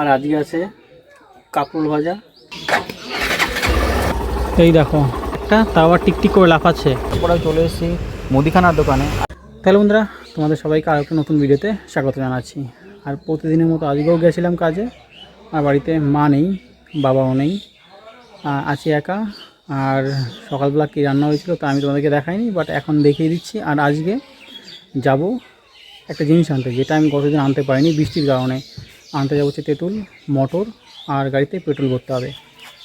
আর আজকে আছে কাপড় ভাজা। এই দেখো একটা তাও আবার টিকটিক করে লাফাচ্ছে। তারপরে চলে এসেছি মুদিখানার দোকানে। তাহলে বন্ধুরা তোমাদের সবাইকে আরও একটা নতুন ভিডিওতে স্বাগত জানাচ্ছি। আর প্রতিদিনের মতো আজকেও গেছিলাম কাজে আর বাড়িতে মা নেই বাবাও নেই আছি একা। আর সকালবেলা কী রান্না হয়েছিল তা আমি তোমাদেরকে দেখাইনি বাট এখন দেখিয়ে দিচ্ছি। আর আজকে যাব একটা জিনিস আনতে যেটা আমি গতদিন আনতে পারিনি বৃষ্টির কারণে। আনতে যাব হচ্ছে তেঁতুল মটর আর গাড়িতে পেট্রোল ভরতে হবে।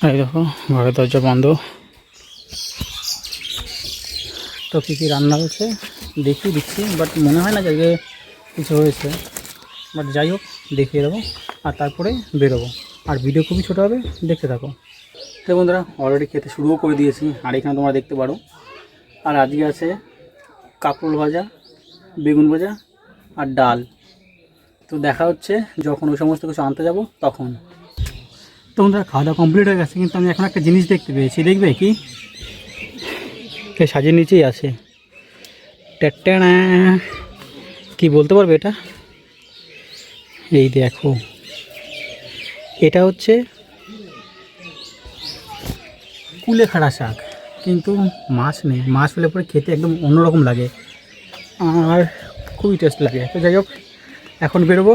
এই দেখো ঘরের দরজা বন্ধ। তো কী কী রান্না হয়েছে? দেখিয়ে দিচ্ছি বাট মনে হয় না যে কিছু হয়েছে। বাট যাই হোক দেখিয়ে দেবো আর তারপরে বেরোবো। আর ভিডিও খুবই ছোটো হবে দেখতে থাকো। তো বন্ধুরা অলরেডি খেতে শুরুও করে দিয়েছি আর এখানে তোমরা দেখতে পারো। আর আজকে আছে কাপড় ভাজা বেগুন ভাজা আর ডাল। তো দেখা হচ্ছে, যখন ওই সমস্ত কিছু আনতে যাব, তখন। তো খাওয়া দাওয়া কমপ্লিট হয়ে গেছে, কিন্তু আমি এখন একটা জিনিস দেখতে পেয়েছি, দেখবে কি? এ সাজের নিচেই আছে। কি বলতে পারবে এটা? এই দেখো। এটা হচ্ছে কুলেখাড়া শাক, কিন্তু মাছ নেই। মাছ হলে পরে খেতে একদম অন্যরকম লাগে। আর খুবই টেস্ট লাগে। তো যাই হোক এখন বেরোবো।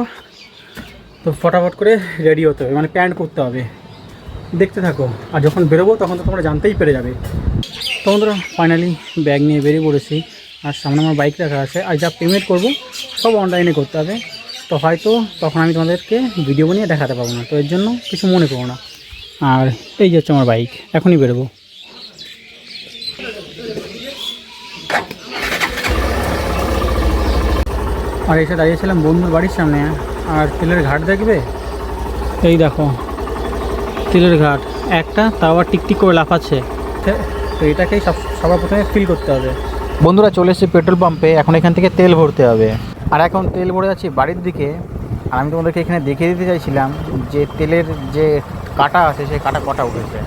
তো ফটাফট করে রেডি হতে হবে মানে প্যান্ট করতে হবে। দেখতে থাকো, আর যখন বেরোবো তখন তো তোমরা জানতেই পেরে যাবে। তো বন্ধুরা ফাইনালি ব্যাগ নিয়ে বেরিয়ে পড়েছি, আর সামনে আমার বাইক রাখা আছে। আর যা পেমেন্ট করব, সব অনলাইনে করতে হবে। তো হয়তো তখন আমি তোমাদেরকে ভিডিও বানিয়ে দেখাতে পারব না, তো এর জন্য কিছু মনে করো না। আর এই যে হচ্ছে আমার বাইক এখনই বেরোবো। আর এসে দাঁড়িয়েছিলাম বন্ধুর বাড়ির সামনে। আর তেলের ঘাট দেখবে? এই দেখো, তেলের ঘাট। একটা, তাও আবার টিকটিক করে লাফাচ্ছে তো এটাকেই সব, সবার প্রথমে ফিল করতে হবে। বন্ধুরা, চলে এসেছি পেট্রোল পাম্পে এখন এখান থেকে তেল ভরতে হবে। আর এখন তেল ভরে যাচ্ছি বাড়ির দিকে। আর আমি তোমাদেরকে এখানে দেখিয়ে দিতে চাইছিলাম যে তেলের যে কাটা আছে, সেই কাটা কটা উঠেছে।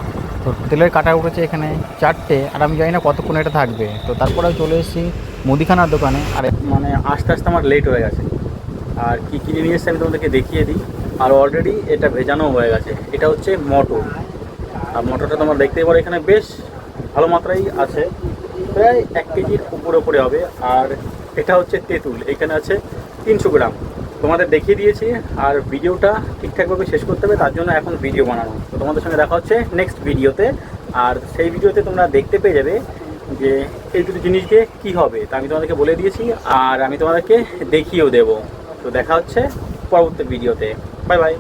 তো তেলের কাটা উঠেছে এখানে চারটে। আর আমি জানি না কতক্ষণ এটা থাকবে। তো তারপরে চলে এসেছি মুদিখানার দোকানে, আর মানে আস্তে আস্তে আমার লেট হয়ে গেছে। আর কী কিনে নিয়ে এসছে আমি তোমাদেরকে দেখিয়ে দিই। আর অলরেডি এটা ভেজানো হয়ে গেছে। এটা হচ্ছে মটর আর মটরটা তোমরা দেখতেই পারো এখানে বেশ ভালো মাত্রাই আছে। প্রায় এক কেজির উপরে উপরে হবে। আর এটা হচ্ছে তেঁতুল। এখানে আছে তিনশো গ্রাম। তোমাদের দেখিয়ে দিয়েছি। আর ভিডিওটা ঠিকঠাকভাবে শেষ করতে হবে। তার জন্য এখন ভিডিও বানানো। তো তোমাদের সঙ্গে দেখা হচ্ছে নেক্সট ভিডিওতে আর সেই ভিডিওতে তোমরা দেখতে পেয়ে যাবে যে এই দুটো জিনিস দিয়ে কী হবে তা আমি তোমাদেরকে বলে দিয়েছি, আর আমি তোমাদেরকে দেখিয়েও দেব। তো দেখা হচ্ছে পরবর্তী ভিডিওতে। Bye bye.